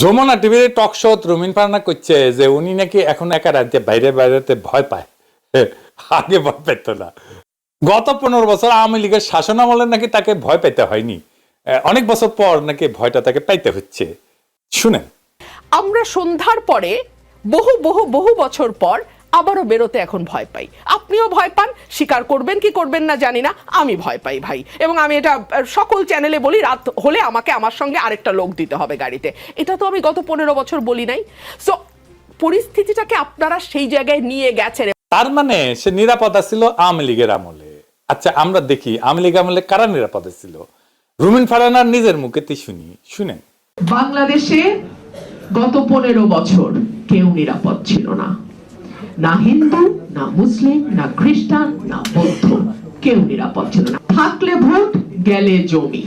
যমুনা টিভির talk show রুমিন পান্না করছে যে উনি নাকি এখন একা রাজ্যে বাইরে বাইরেতে ভয় পায়। আগে ভয় পেত না। গত পনেরো বছর আওয়ামী লীগের শাসন আমলে নাকি তাকে ভয় পেতে হয়নি। অনেক বছর পর নাকি ভয়টা তাকে পাইতে হচ্ছে। শুনেন। আমরা সন্ধ্যার পরে বহু বহু বহু বছর পর আবারও বেরোতে এখন ভয় পাই। আপনিও ভয় পান স্বীকার করবেন কি করবেন না জানি না আমি ভয় পাই ভাই। এবং আমি এটা সকল চ্যানেলে বলি রাত হলে আমাকে আমার সঙ্গে আরেকটা লোক দিতে হবে গাড়িতে। এটা তো আমি গত পনেরো বছর বলি নাই। সো পরিস্থিতিটাকে আপনারা সেই জায়গায় নিয়ে গেছেন। তার মানে সে নিরাপদা ছিল আওয়ামী লীগের আমলে। আচ্ছা আমরা দেখি আওয়ামী লীগ আমলে কারা নিরাপদা ছিল রুমিন ফারানার নিজের মুখেতে শুনি শুনেন। বাংলাদেশে গত পনেরো বছর কেউ নিরাপদ ছিল না। না হিন্দু, না মুসলিম, না খ্রিস্টান, না বৌদ্ধ। কেউ নিরাপদ ছিল না। থাকলে ভোট গেলে জমি।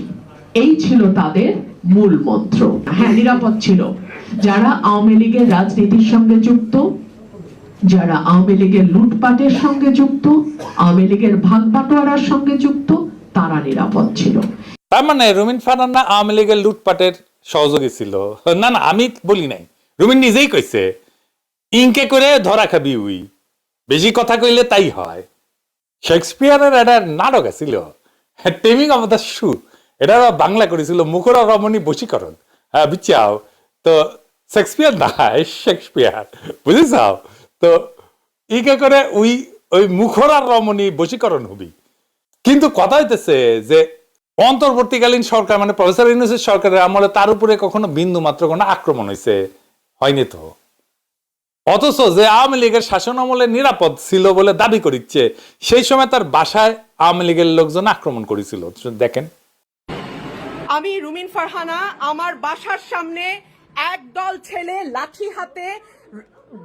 এই ছিল তাদের মূল মন্ত্র। হ্যাঁ নিরাপদ ছিল। যারা আওয়ামী লীগের রাজনীতির সঙ্গে যুক্ত, যারা আওয়ামী লীগের লুটপাটের সঙ্গে যুক্ত, আওয়ামী লীগের ভাগ বাটোয়ারার সঙ্গে যুক্ত, তারা নিরাপদ ছিল। তার মানে রুমিন ফারানা আওয়ামী লীগের লুটপাটের সহযোগী ছিল। না না, আমি বলি নাই। রুমিন নিজেই কইছে ইনকে করে ধরা খাবি উই। বেশি কথা কইলে তাই হয়। শেক্সপিয়ারের একটা নাটক আছিল। Taming of the shrew. এটা বাংলা করেছিল মুখর রমণী বশীকরণ। হ্যাঁ বুঝছাও? তো শেক্সপিয়ার না শেক্সপিয়ার, বুঝেছাও? তো ইকে করে উই, ওই মুখরার রমণী বশীকরণ হবি। কিন্তু কথা হইতেছে যে অন্তর্বর্তীকালীন সরকার মানে প্রফেসর ইউনুসের সরকারের আমলে তার উপরে কখনো বিন্দু মাত্র কোনো আক্রমণ হয়েছে হয়নি তো? অথচ যে আওয়ামী লীগের শাসন আমলে নিরাপদ ছিল বলে দাবি করিচ্ছে, সেই সময় তার বাসায় আওয়ামী লীগের লোকজন আক্রমণ করেছিল। দেখেন। আমি রুমিন ফারহানা, আমার বাসার সামনে একদল ছেলে লাঠি হাতে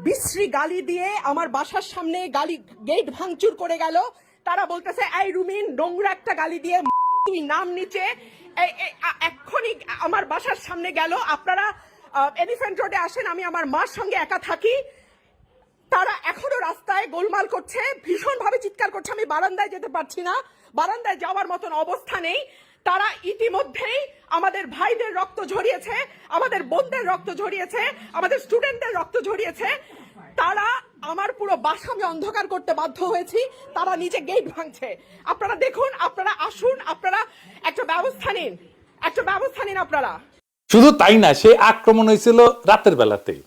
বিশ্রী গালি দিয়ে আমার বাসার সামনে গালি, গেট ভাঙচুর করে গেল। তারা বলতেছে, এই রুমিন, নোংরা একটা গালি দিয়ে তুই নাম নিচে এক্ষুনি আমার বাসার সামনে গেল। আপনারা এলিফ্যান্ট রোডে আসেন, আমি আমার মার সঙ্গে একা থাকি। তারা এখনও রাস্তায় গোলমাল করছে ভীষণ ভাবে চিৎকার করছে, আমি বারান্দায় যেতে পারছি না। বারান্দায় যাওয়ার মতন অবস্থা নেই। তারা ইতিমধ্যেই আমাদের ভাইদের রক্ত ঝরিয়েছে, আমাদের বোনদের রক্ত ঝরিয়েছে, আমাদের স্টুডেন্টদের রক্ত ঝরিয়েছে। তারা আমার পুরো বাসা আমি অন্ধকার করতে বাধ্য হয়েছি, তারা নিজে গেট ভাঙছে। আপনারা দেখুন, আপনারা আসুন, আপনারা একটা ব্যবস্থা নিন। একটা ব্যবস্থা নিন আপনারা। শুধু তাই না সে আক্রমণ হয়েছিল রাতের বেলাতেই।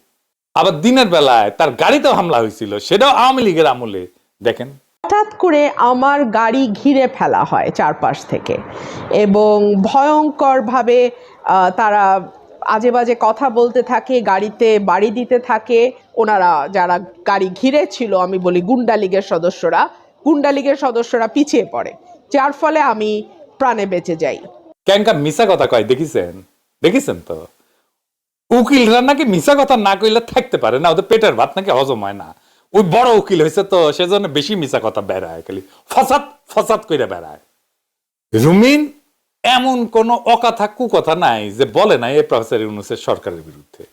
আবার দিনের বেলায় তার গাড়িতেও হামলা হয়েছিল সেটাও আওয়ামী লীগের আমলে। দেখেন। হঠাৎ করে আমার গাড়ি ঘিরে ফেলা হয় চারপাশ থেকে এবং ভয়ঙ্করভাবে তারা আজে বাজে কথা বলতে থাকে গাড়িতে বাড়ি দিতে থাকে। ওনারা যারা গাড়ি ঘিরে ছিল আমি বলি গুন্ডা লীগের সদস্যরা গুন্ডা লীগের সদস্যরা পিছিয়ে পড়ে যার ফলে আমি প্রাণে বেঁচে যাই। ক্যাঙ্কা মিশা কথা কয় দেখিছেন? দেখিছেন তো? উকিলরা নাকি মিশা কথা না কইলে থাকতে পারে না, ওদের পেটের ভাত নাকি হজম হয় না। ওই বড় উকিল হয়েছে তো, সেজন্য বেশি মিশা কথা বেড়ায়, খালি ফসাদ ফসাদ কইরা বেড়ায়। রুমিন, এমন কোন অকথা কুকথা নাই যে বলে নাই এ প্রফেসর ইউনুসের সরকারের বিরুদ্ধে,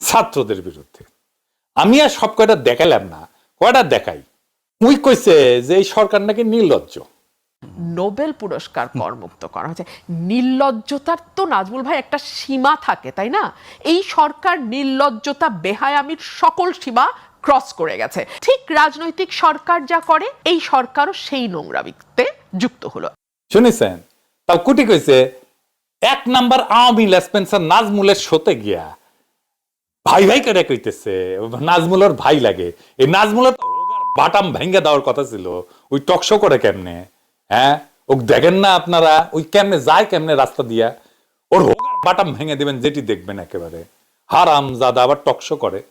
ছাত্রদের বিরুদ্ধে। আমি আর সব কয়টা দেখালাম না, কয়টা দেখাই? উই কইছে যে এই সরকার নাকি নির্লজ্জ। নোবেল পুরস্কার করমুক্ত করা হয়েছে। নির্লজ্জতার তো নাজমুল ভাই একটা সীমা থাকে, তাই না? এই সরকার নির্লজ্জতা, বেহায়ামির সকল সীমা ক্রস করে গেছে। ঠিক রাজনৈতিক সরকার যা করে, এই সরকারও সেই নোংরামিতে যুক্ত হলো। শুনেছেন? তাও কুটি কইছে, এক নাম্বার আওয়ামী লেসপেন্সার নাজমুলের শোতে গিয়া ভাই ভাই করে কইতেছে, নাজমুলের ভাই লাগে। এই নাজমুলের বাটাম ভেঙ্গে দেওয়ার কথা ছিল, ওই টকশো করে কেমনে? হ্যাঁ? ও দেখেন না আপনারা, ওই কেমনে যায়, কেমনে রাস্তা দিয়া? ওর বাটাম ভেঙে দেবেন, যেটি দেখবেন একেবারে। হারাম জাদা আবার টকশো করে।